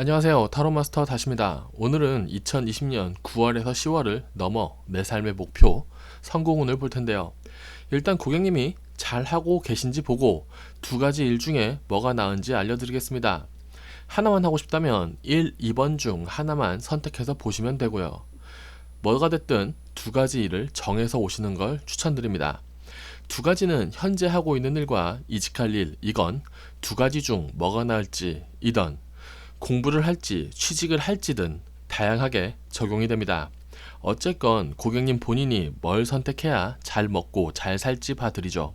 안녕하세요. 타로마스터 다시입니다. 오늘은 2020년 9월에서 10월을 넘어 내 삶의 목표, 성공운을 볼 텐데요. 일단 고객님이 잘 하고 계신지 보고 두 가지 일 중에 뭐가 나은지 알려드리겠습니다. 하나만 하고 싶다면 1, 2번 중 하나만 선택해서 보시면 되고요. 뭐가 됐든 두 가지 일을 정해서 오시는 걸 추천드립니다. 두 가지는 현재 하고 있는 일과 이직할 일, 이건 두 가지 중 뭐가 나을지, 이던 공부를 할지 취직을 할지든 다양하게 적용이 됩니다. 어쨌건 고객님 본인이 뭘 선택해야 잘 먹고 잘 살지 봐드리죠.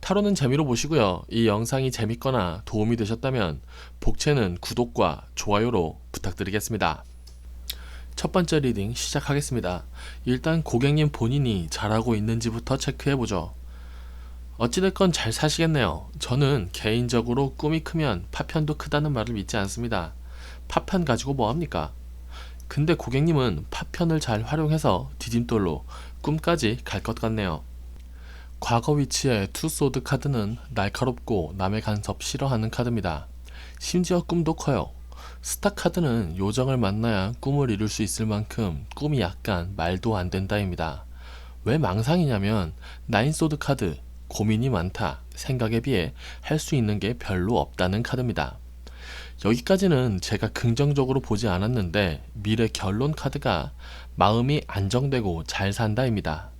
타로는 재미로 보시고요. 이 영상이 재밌거나 도움이 되셨다면 복채는 구독과 좋아요로 부탁드리겠습니다. 첫 번째 리딩 시작하겠습니다. 일단 고객님 본인이 잘하고 있는지부터 체크해보죠. 어찌됐건 잘 사시겠네요. 저는 개인적으로 꿈이 크면 파편도 크다는 말을 믿지 않습니다. 파편 가지고 뭐합니까? 근데 고객님은 파편을 잘 활용해서 디딤돌로 꿈까지 갈 것 같네요. 과거 위치의 투소드 카드는 날카롭고 남의 간섭 싫어하는 카드입니다. 심지어 꿈도 커요. 스타 카드는 요정을 만나야 꿈을 이룰 수 있을 만큼 꿈이 약간 말도 안 된다입니다. 왜 망상이냐면 나인소드 카드 고민이 많다 생각에 비해 할 수 있는 게 별로 없다는 카드입니다. 여기까지는 제가 긍정적으로 보지 않았는데 미래 결론 카드가 마음이 안정되고 잘 산다입니다.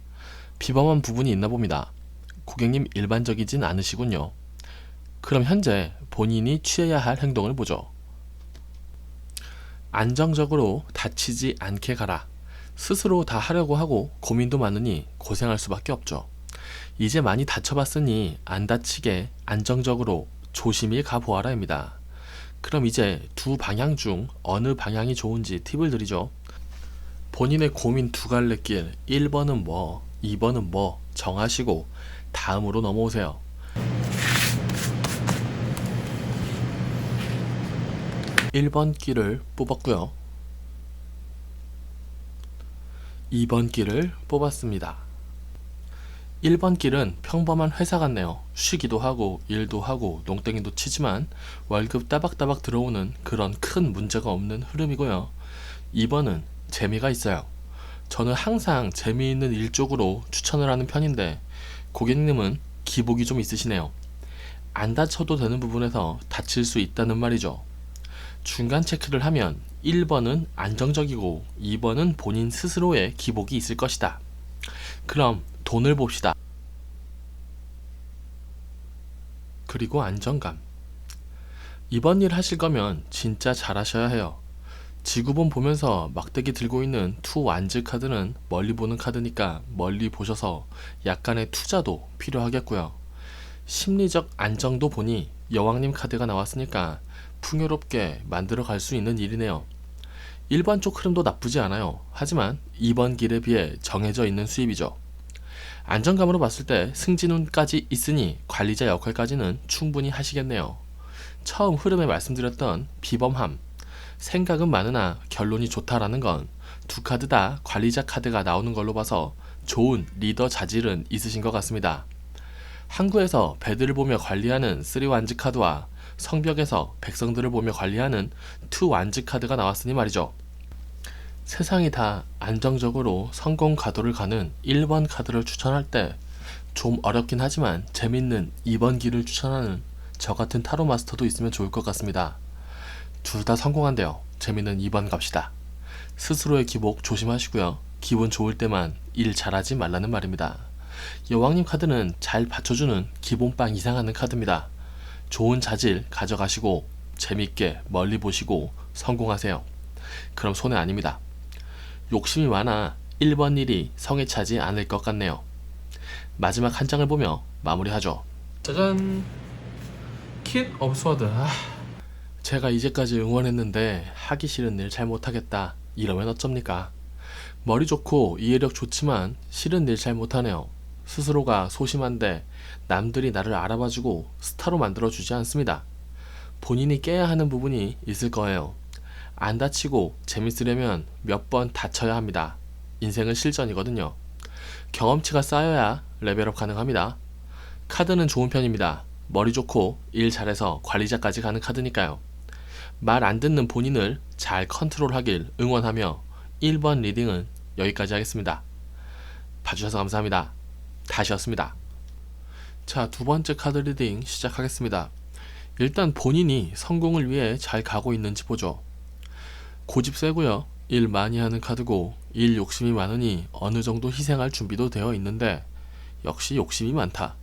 비범한 부분이 있나 봅니다. 고객님 일반적이진 않으시군요. 그럼 현재 본인이 취해야 할 행동을 보죠. 안정적으로 다치지 않게 가라. 스스로 다 하려고 하고 고민도 많으니 고생할 수밖에 없죠. 이제 많이 다쳐봤으니 안 다치게 안정적으로 조심히 가보아라입니다. 그럼 이제 두 방향 중 어느 방향이 좋은지 팁을 드리죠. 본인의 고민 두 갈래 길 1번은 뭐, 2번은 뭐 정하시고 다음으로 넘어오세요. 1번 길을 뽑았고요. 2번 길을 뽑았습니다. 1번 길은 평범한 회사 같네요. 쉬기도 하고 일도 하고 농땡이도 치지만 월급 따박따박 들어오는 그런 큰 문제가 없는 흐름이고요. 2번은 재미가 있어요. 저는 항상 재미있는 일 쪽으로 추천을 하는 편인데 고객님은 기복이 좀 있으시네요. 안 다쳐도 되는 부분에서 다칠 수 있다는 말이죠. 중간 체크를 하면 1번은 안정적이고 2번은 본인 스스로의 기복이 있을 것이다. 그럼 돈을 봅시다. 그리고 안정감. 이번 일 하실 거면 진짜 잘하셔야 해요. 지구본 보면서 막대기 들고 있는 투 완즈 카드는 멀리 보는 카드니까 멀리 보셔서 약간의 투자도 필요하겠고요. 심리적 안정도 보니 여왕님 카드가 나왔으니까 풍요롭게 만들어 갈 수 있는 일이네요. 1번 쪽 흐름도 나쁘지 않아요. 하지만 2번 길에 비해 정해져 있는 수입이죠. 안정감으로 봤을 때 승진운까지 있으니 관리자 역할까지는 충분히 하시겠네요. 처음 흐름에 말씀드렸던 비범함, 생각은 많으나 결론이 좋다라는 건 두 카드 다 관리자 카드가 나오는 걸로 봐서 좋은 리더 자질은 있으신 것 같습니다. 항구에서 배들을 보며 관리하는 3완즈 카드와 성벽에서 백성들을 보며 관리하는 2완즈 카드가 나왔으니 말이죠. 세상이 다 안정적으로 성공 가도를 가는 1번 카드를 추천할 때 좀 어렵긴 하지만 재밌는 2번 길을 추천하는 저 같은 타로 마스터도 있으면 좋을 것 같습니다. 둘 다 성공한대요. 재밌는 2번 갑시다. 스스로의 기복 조심하시고요. 기분 좋을 때만 일 잘하지 말라는 말입니다. 여왕님 카드는 잘 받쳐주는 기본빵 이상하는 카드입니다. 좋은 자질 가져가시고 재밌게 멀리 보시고 성공하세요. 그럼 손해 아닙니다. 욕심이 많아 1번 일이 성에 차지 않을 것 같네요. 마지막 한 장을 보며 마무리하죠. 짜잔! 킷 스워드. 아, 제가 이제까지 응원했는데 하기 싫은 일 잘 못하겠다. 이러면 어쩝니까? 머리 좋고 이해력 좋지만 싫은 일 잘 못하네요. 스스로가 소심한데 남들이 나를 알아봐주고 스타로 만들어주지 않습니다. 본인이 깨야 하는 부분이 있을 거예요. 안 다치고 재밌으려면 몇 번 다쳐야 합니다. 인생은 실전이거든요. 경험치가 쌓여야 레벨업 가능합니다. 카드는 좋은 편입니다. 머리 좋고 일 잘해서 관리자까지 가는 카드니까요. 말 안 듣는 본인을 잘 컨트롤하길 응원하며 1번 리딩은 여기까지 하겠습니다. 봐주셔서 감사합니다. 다시였습니다. 자, 두 번째 카드 리딩 시작하겠습니다. 일단 본인이 성공을 위해 잘 가고 있는지 보죠. 고집 세고요. 일 많이 하는 카드고 일 욕심이 많으니 어느 정도 희생할 준비도 되어 있는데 역시 욕심이 많다.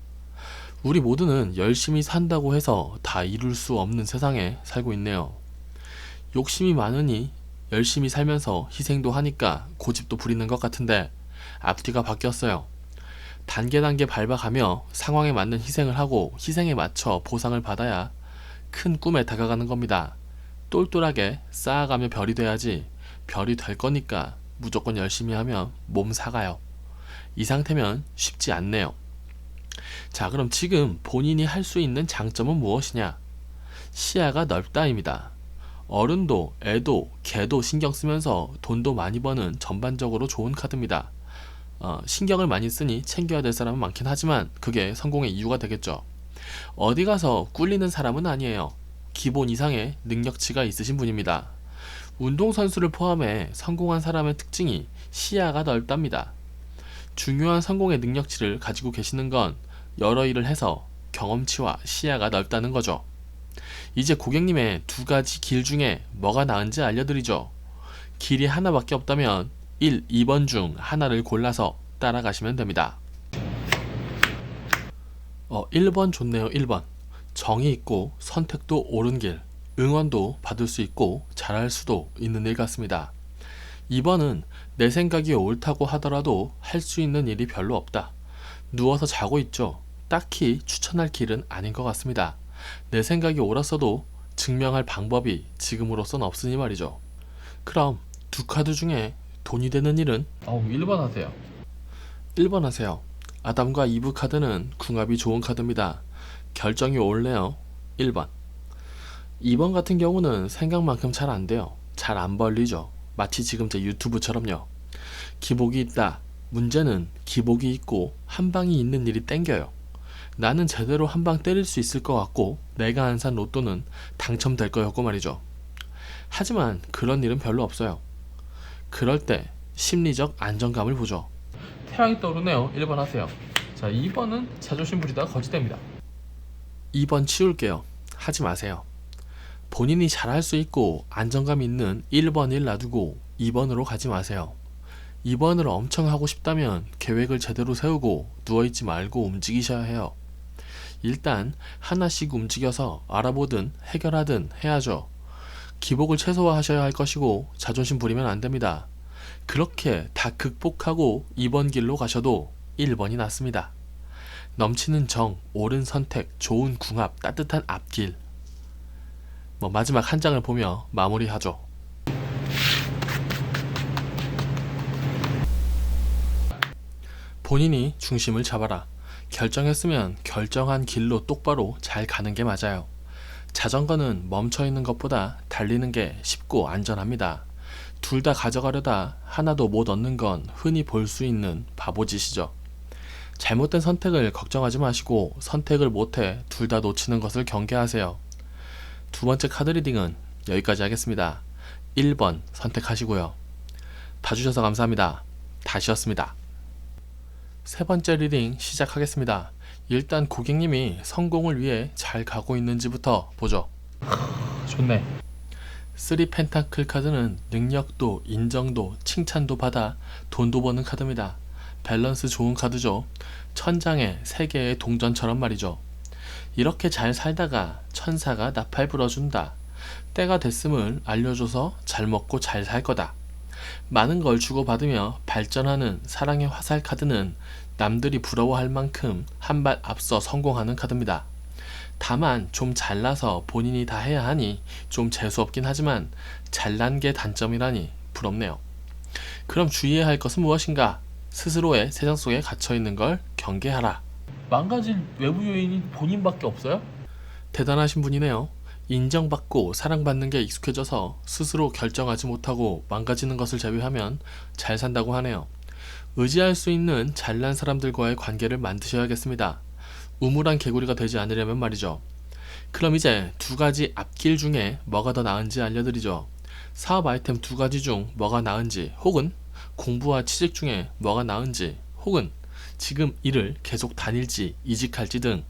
우리 모두는 열심히 산다고 해서 다 이룰 수 없는 세상에 살고 있네요. 욕심이 많으니 열심히 살면서 희생도 하니까 고집도 부리는 것 같은데 앞뒤가 바뀌었어요. 단계 단계 밟아가며 상황에 맞는 희생을 하고 희생에 맞춰 보상을 받아야 큰 꿈에 다가가는 겁니다. 똘똘하게 쌓아가며 별이 돼야지 별이 될 거니까 무조건 열심히 하면 몸 사가요. 이 상태면 쉽지 않네요. 자, 그럼 지금 본인이 할 수 있는 장점은 무엇이냐? 시야가 넓다입니다. 어른도, 애도, 개도 신경 쓰면서 돈도 많이 버는 전반적으로 좋은 카드입니다. 어, 신경을 많이 쓰니 챙겨야 될 사람은 많긴 하지만 그게 성공의 이유가 되겠죠. 어디 가서 꿀리는 사람은 아니에요. 기본 이상의 능력치가 있으신 분입니다. 운동선수를 포함해 성공한 사람의 특징이 시야가 넓답니다. 중요한 성공의 능력치를 가지고 계시는 건 여러 일을 해서 경험치와 시야가 넓다는 거죠. 이제 고객님의 두 가지 길 중에 뭐가 나은지 알려드리죠. 길이 하나밖에 없다면 1, 2번 중 하나를 골라서 따라가시면 됩니다. 어, 1번 좋네요, 1번. 정이 있고 선택도 옳은 길, 응원도 받을 수 있고 잘할 수도 있는 일 같습니다. 2번은 내 생각이 옳다고 하더라도 할 수 있는 일이 별로 없다. 누워서 자고 있죠. 딱히 추천할 길은 아닌 것 같습니다. 내 생각이 옳았어도 증명할 방법이 지금으로선 없으니 말이죠. 그럼 두 카드 중에 돈이 되는 일은 어우 1번 하세요 1번 하세요. 아담과 이브 카드는 궁합이 좋은 카드입니다. 결정이 옳네요. 1번. 2번 같은 경우는 생각만큼 잘 안 돼요. 잘 안 벌리죠. 마치 지금 제 유튜브처럼요. 기복이 있다. 문제는 기복이 있고 한 방이 있는 일이 땡겨요. 나는 제대로 한 방 때릴 수 있을 것 같고 내가 안 산 로또는 당첨될 거였고 말이죠. 하지만 그런 일은 별로 없어요. 그럴 때 심리적 안정감을 보죠. 태양이 떠오르네요 1번 하세요 자 2번은 자존심 부리다가 거짓됩니다 2번 치울게요. 하지 마세요. 본인이 잘할 수 있고 안정감 있는 1번 일 놔두고 2번으로 가지 마세요. 2번을 엄청 하고 싶다면 계획을 제대로 세우고 누워있지 말고 움직이셔야 해요. 일단 하나씩 움직여서 알아보든 해결하든 해야죠. 기복을 최소화하셔야 할 것이고 자존심 부리면 안 됩니다. 그렇게 다 극복하고 2번 길로 가셔도 1번이 낫습니다. 넘치는 정, 옳은 선택, 좋은 궁합, 따뜻한 앞길. 뭐 마지막 한 장을 보며 마무리하죠. 본인이 중심을 잡아라. 결정했으면 결정한 길로 똑바로 잘 가는 게 맞아요. 자전거는 멈춰 있는 것보다 달리는 게 쉽고 안전합니다. 둘 다 가져가려다 하나도 못 얻는 건 흔히 볼 수 있는 바보짓이죠. 잘못된 선택을 걱정하지 마시고 선택을 못해 둘 다 놓치는 것을 경계하세요. 두 번째 카드 리딩은 여기까지 하겠습니다. 1번 선택하시고요. 봐주셔서 감사합니다. 다시였습니다. 세 번째 리딩 시작하겠습니다. 일단 고객님이 성공을 위해 잘 가고 있는지부터 보죠. 좋네 3 펜타클 카드는 능력도 인정도 칭찬도 받아 돈도 버는 카드입니다. 밸런스 좋은 카드죠. 천장에 세 개의 동전처럼 말이죠. 이렇게 잘 살다가 천사가 나팔 불어준다. 때가 됐음을 알려줘서 잘 먹고 잘 살 거다. 많은 걸 주고받으며 발전하는 사랑의 화살 카드는 남들이 부러워할 만큼 한 발 앞서 성공하는 카드입니다. 다만 좀 잘나서 본인이 다 해야 하니 좀 재수없긴 하지만 잘난 게 단점이라니 부럽네요. 그럼 주의해야 할 것은 무엇인가? 스스로의 세상 속에 갇혀 있는 걸 경계하라. 망가질 외부 요인이 본인밖에 없어요? 대단하신 분이네요. 인정받고 사랑받는 게 익숙해져서 스스로 결정하지 못하고 망가지는 것을 제외하면 잘 산다고 하네요. 의지할 수 있는 잘난 사람들과의 관계를 만드셔야겠습니다. 우물한 개구리가 되지 않으려면 말이죠. 그럼 이제 두 가지 앞길 중에 뭐가 더 나은지 알려드리죠. 사업 아이템 두 가지 중 뭐가 나은지 혹은 공부와 취직 중에 뭐가 나은지 혹은 지금 일을 계속 다닐지 이직할지 등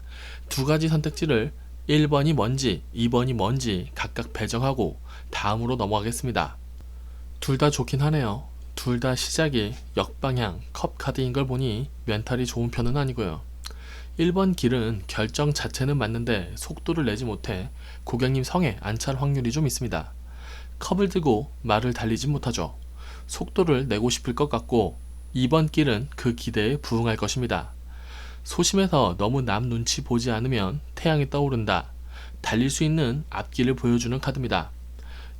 두 가지 선택지를 1번이 뭔지 2번이 뭔지 각각 배정하고 다음으로 넘어가겠습니다. 둘 다 좋긴 하네요. 둘 다 시작이 역방향 컵 카드인 걸 보니 멘탈이 좋은 편은 아니고요. 1번 길은 결정 자체는 맞는데 속도를 내지 못해 고객님 성에 안 찰 확률이 좀 있습니다. 컵을 들고 말을 달리지 못하죠. 속도를 내고 싶을 것 같고 2번 길은 그 기대에 부응할 것입니다. 소심해서 너무 남 눈치 보지 않으면 태양이 떠오른다. 달릴 수 있는 앞길을 보여주는 카드입니다.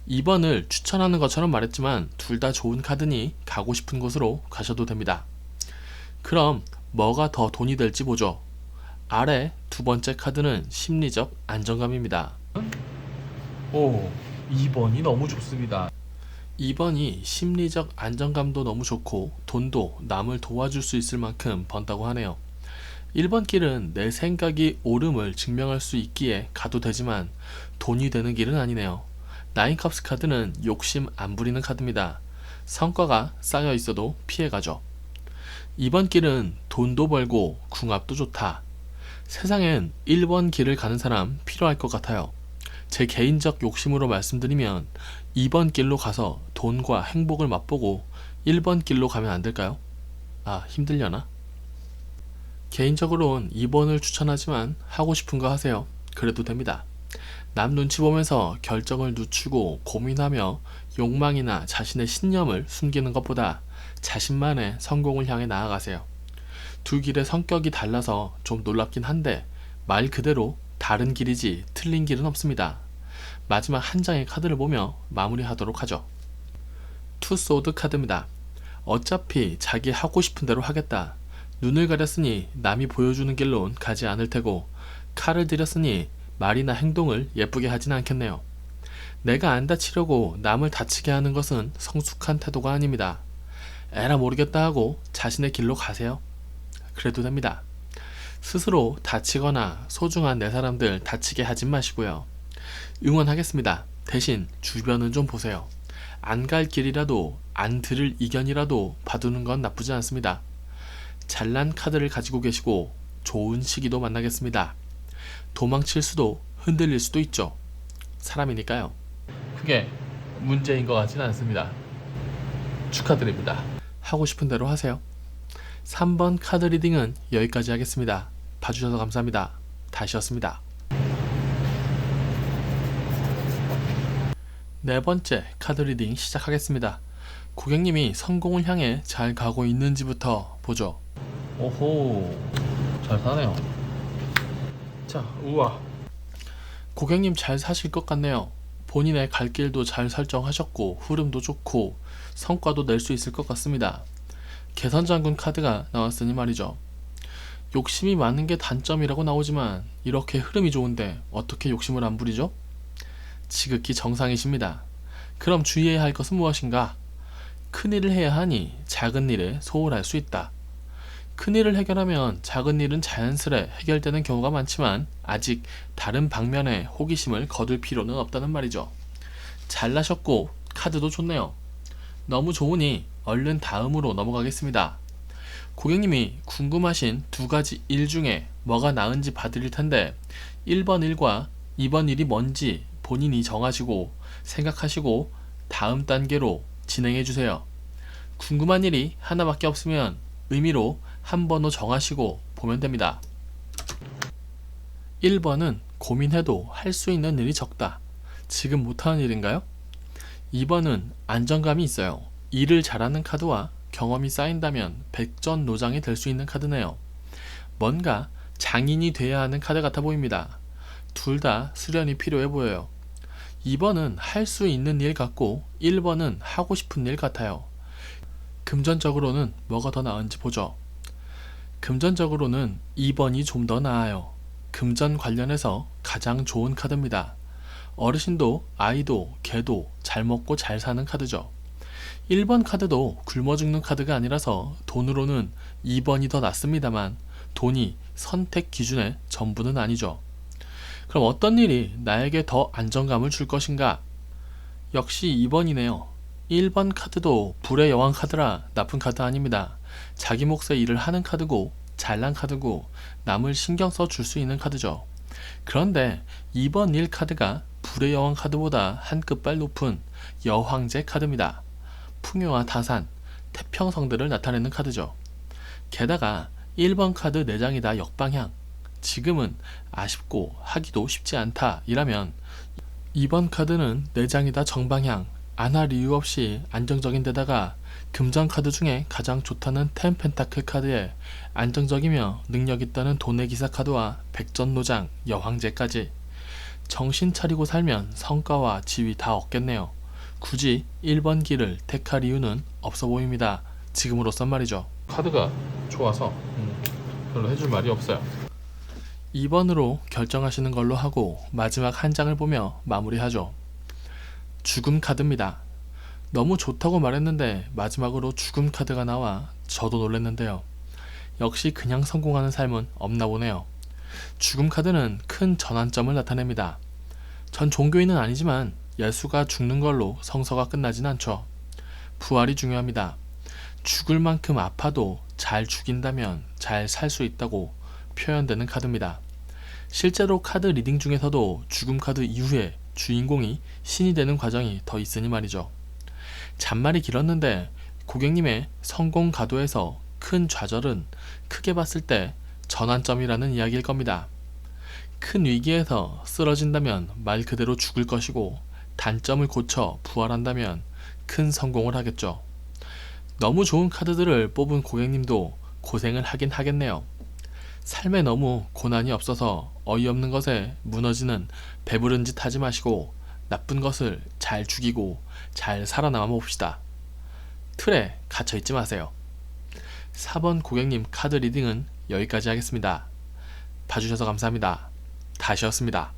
2번을 추천하는 것처럼 말했지만 둘 다 좋은 카드니 가고 싶은 곳으로 가셔도 됩니다. 그럼 뭐가 더 돈이 될지 보죠. 아래 두 번째 카드는 심리적 안정감입니다. 오, 2번이 너무 좋습니다. 2번이 심리적 안정감도 너무 좋고 돈도 남을 도와줄 수 있을 만큼 번다고 하네요. 1번 길은 내 생각이 옳음을 증명할 수 있기에 가도 되지만 돈이 되는 길은 아니네요. 나인컵스 카드는 욕심 안 부리는 카드입니다. 성과가 쌓여 있어도 피해가죠. 2번 길은 돈도 벌고 궁합도 좋다. 세상엔 1번 길을 가는 사람 필요할 것 같아요. 제 개인적 욕심으로 말씀드리면 2번 길로 가서 돈과 행복을 맛보고 1번 길로 가면 안 될까요? 아, 힘들려나? 개인적으로는 2번을 추천하지만 하고 싶은 거 하세요. 그래도 됩니다. 남 눈치 보면서 결정을 늦추고 고민하며 욕망이나 자신의 신념을 숨기는 것보다 자신만의 성공을 향해 나아가세요. 두 길의 성격이 달라서 좀 놀랍긴 한데 말 그대로 다른 길이지 틀린 길은 없습니다. 마지막 한 장의 카드를 보며 마무리하도록 하죠. 투 소드 카드입니다. 어차피 자기 하고 싶은 대로 하겠다. 눈을 가렸으니 남이 보여주는 길론 가지 않을 테고 칼을 들였으니 말이나 행동을 예쁘게 하진 않겠네요. 내가 안 다치려고 남을 다치게 하는 것은 성숙한 태도가 아닙니다. 에라 모르겠다 하고 자신의 길로 가세요. 그래도 됩니다. 스스로 다치거나 소중한 내 사람들 다치게 하진 마시고요. 응원하겠습니다. 대신 주변은 좀 보세요. 안 갈 길이라도 안 들을 이견이라도 봐두는 건 나쁘지 않습니다. 잘난 카드를 가지고 계시고 좋은 시기도 만나겠습니다. 도망칠 수도 흔들릴 수도 있죠. 사람이니까요. 그게 문제인 것 같지는 않습니다. 축하드립니다. 하고 싶은 대로 하세요. 3번 카드 리딩은 여기까지 하겠습니다. 봐주셔서 감사합니다. 다시였습니다. 네 번째 카드 리딩 시작하겠습니다. 고객님이 성공을 향해 잘 가고 있는지부터 보죠. 오호, 잘 사네요. 자, 우와. 고객님 잘 사실 것 같네요. 본인의 갈 길도 잘 설정하셨고 흐름도 좋고 성과도 낼 수 있을 것 같습니다. 개선 장군 카드가 나왔으니 말이죠. 욕심이 많은 게 단점이라고 나오지만 이렇게 흐름이 좋은데 어떻게 욕심을 안 부리죠? 지극히 정상이십니다. 그럼 주의해야 할 것은 무엇인가? 큰 일을 해야 하니 작은 일에 소홀할 수 있다. 큰 일을 해결하면 작은 일은 자연스레 해결되는 경우가 많지만 아직 다른 방면에 호기심을 거둘 필요는 없다는 말이죠. 잘나셨고 카드도 좋네요. 너무 좋으니 얼른 다음으로 넘어가겠습니다. 고객님이 궁금하신 두 가지 일 중에 뭐가 나은지 봐드릴 텐데 1번 일과 2번 일이 뭔지 본인이 정하시고 생각하시고 다음 단계로 진행해 주세요. 궁금한 일이 하나밖에 없으면 의미로 한 번호 정하시고 보면 됩니다. 1번은 고민해도 할 수 있는 일이 적다. 지금 못하는 일인가요? 2번은 안정감이 있어요. 일을 잘하는 카드와 경험이 쌓인다면 백전노장이 될 수 있는 카드네요. 뭔가 장인이 돼야 하는 카드 같아 보입니다. 둘 다 수련이 필요해 보여요. 2번은 할 수 있는 일 같고 1번은 하고 싶은 일 같아요. 금전적으로는 뭐가 더 나은지 보죠. 금전적으로는 2번이 좀 더 나아요. 금전 관련해서 가장 좋은 카드입니다. 어르신도 아이도 개도 잘 먹고 잘 사는 카드죠. 1번 카드도 굶어 죽는 카드가 아니라서 돈으로는 2번이 더 낫습니다만 돈이 선택 기준의 전부는 아니죠. 그럼 어떤 일이 나에게 더 안정감을 줄 것인가? 역시 2번이네요. 1번 카드도 불의 여왕 카드라 나쁜 카드 아닙니다. 자기 몫의 일을 하는 카드고 잘난 카드고 남을 신경 써 줄 수 있는 카드죠. 그런데 2번 1 카드가 불의 여왕 카드보다 한 끗발 높은 여황제 카드입니다. 풍요와 다산, 태평성들을 나타내는 카드죠. 게다가 1번 카드 4장이 다 역방향. 지금은 아쉽고 하기도 쉽지 않다 이라면 2번 카드는 4장이 다 정방향. 안 할 이유 없이 안정적인 데다가 금전 카드 중에 가장 좋다는 텐 펜타클 카드에 안정적이며 능력 있다는 돈의 기사 카드와 백전노장, 여황제까지 정신 차리고 살면 성과와 지위 다 얻겠네요. 굳이 1번 길을 택할 이유는 없어 보입니다. 지금으로선 말이죠. 카드가 좋아서 음, 별로 해줄 말이 없어요. 2번으로 결정하시는 걸로 하고 마지막 한 장을 보며 마무리하죠. 죽음 카드입니다. 너무 좋다고 말했는데 마지막으로 죽음 카드가 나와 저도 놀랐는데요. 역시 그냥 성공하는 삶은 없나 보네요. 죽음 카드는 큰 전환점을 나타냅니다. 전 종교인은 아니지만 예수가 죽는 걸로 성서가 끝나진 않죠. 부활이 중요합니다. 죽을 만큼 아파도 잘 죽인다면 잘 살 수 있다고 표현되는 카드입니다. 실제로 카드 리딩 중에서도 죽음 카드 이후에 주인공이 신이 되는 과정이 더 있으니 말이죠. 잔말이 길었는데 고객님의 성공 가도에서 큰 좌절은 크게 봤을 때 전환점이라는 이야기일 겁니다. 큰 위기에서 쓰러진다면 말 그대로 죽을 것이고 단점을 고쳐 부활한다면 큰 성공을 하겠죠. 너무 좋은 카드들을 뽑은 고객님도 고생을 하긴 하겠네요. 삶에 너무 고난이 없어서 어이없는 것에 무너지는 배부른 짓 하지 마시고 나쁜 것을 잘 죽이고 잘 살아남아 봅시다. 틀에 갇혀 있지 마세요. 4번 고객님 카드 리딩은 여기까지 하겠습니다. 봐주셔서 감사합니다. 다시였습니다.